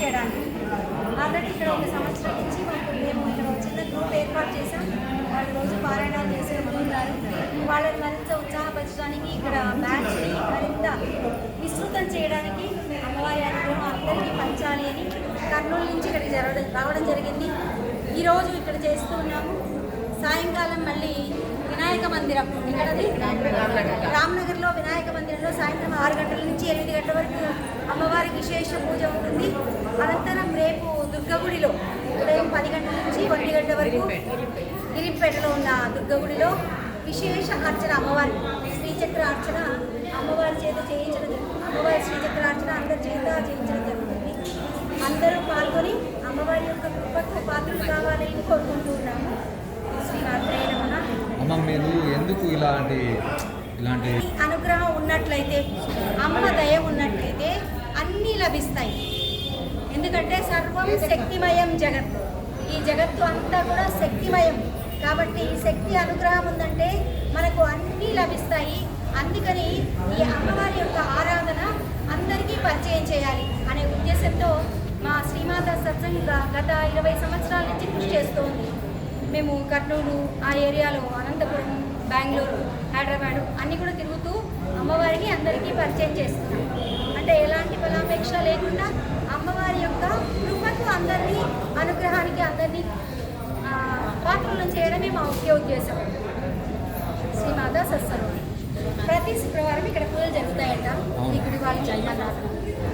చేయడానికి. ఆల్రెడీ ఇక్కడ ఒక సంవత్సరం నుంచి మాకు మేము ఇక్కడ చిన్న గ్రూప్ ఏర్పాటు చేసాం వాళ్ళు రోజు పారాయణాలు చేసే ఉన్నారు వాళ్ళని మరింత ఉత్సాహపరచడానికి ఇక్కడ బ్యాచ్ని మరింత విస్తృతం చేయడానికి అమ్మవారి అనుగ్రహం అందరికీ పంచాలి అని కర్నూలు నుంచి ఇక్కడికి జరగడం రావడం జరిగింది. ఈరోజు ఇక్కడ చేస్తూ ఉన్నాము. సాయంకాలం మళ్ళీ వినాయక మందిరం ఇక్కడది రామ్నగర్లో. వినాయక మందిరంలో సాయంత్రం ఆరు గంటల నుంచి ఎనిమిది గంటల వరకు అమ్మవారికి విశేష పూజ పది గంటల నుంచి ఒంటి గంట వరకు గిరిపేటలో ఉన్న దుర్గగుడిలో విశేష అర్చన అమ్మవారి శ్రీచక్ర అర్చన అమ్మవారి చేత చేయించడం జరుగుతుంది. అమ్మవారి శ్రీచక్ర అర్చన అందరి చేత చేయించడం జరుగుతుంది. అందరూ పాల్గొని అమ్మవారి యొక్క కృపకు పాత్రలు కావాలని కోరుకుంటూ ఉన్నాము. అమ్మ మీరు ఎందుకు ఇలాంటి ఇలాంటి అనుగ్రహం ఉన్నట్లయితే అమ్మ దయ ఉన్నట్లయితే అన్నీ లభిస్తాయి. ఎందుకంటే సర్వం శక్తిమయం జగత్. ఈ జగత్తు అంతా కూడా శక్తిమయం. కాబట్టి ఈ శక్తి అనుగ్రహం ఉందంటే మనకు అన్నీ లభిస్తాయి. అందుకని ఈ అమ్మవారి యొక్క ఆరాధన అందరికీ పరిచయం చేయాలి అనే ఉద్దేశంతో మా శ్రీమాత సత్సంగ గత ఇరవై సంవత్సరాల నుంచి కృషి చేస్తోంది మేము కర్నూలు ఆ ఏరియాలో అనంతపురం బెంగళూరు హైదరాబాద్ అన్నీ కూడా తిరుగుతూ అమ్మవారికి అందరికీ పరిచయం చేస్తున్నాం. అంటే ఎలాంటి బలాపేక్ష లేకుండా అమ్మవారి యొక్క కృపకు అందరినీ అనుగ్రహానికి అందరినీ ఆ, పాత్రలను చేయడమే మా ముఖ్య ఉద్దేశం.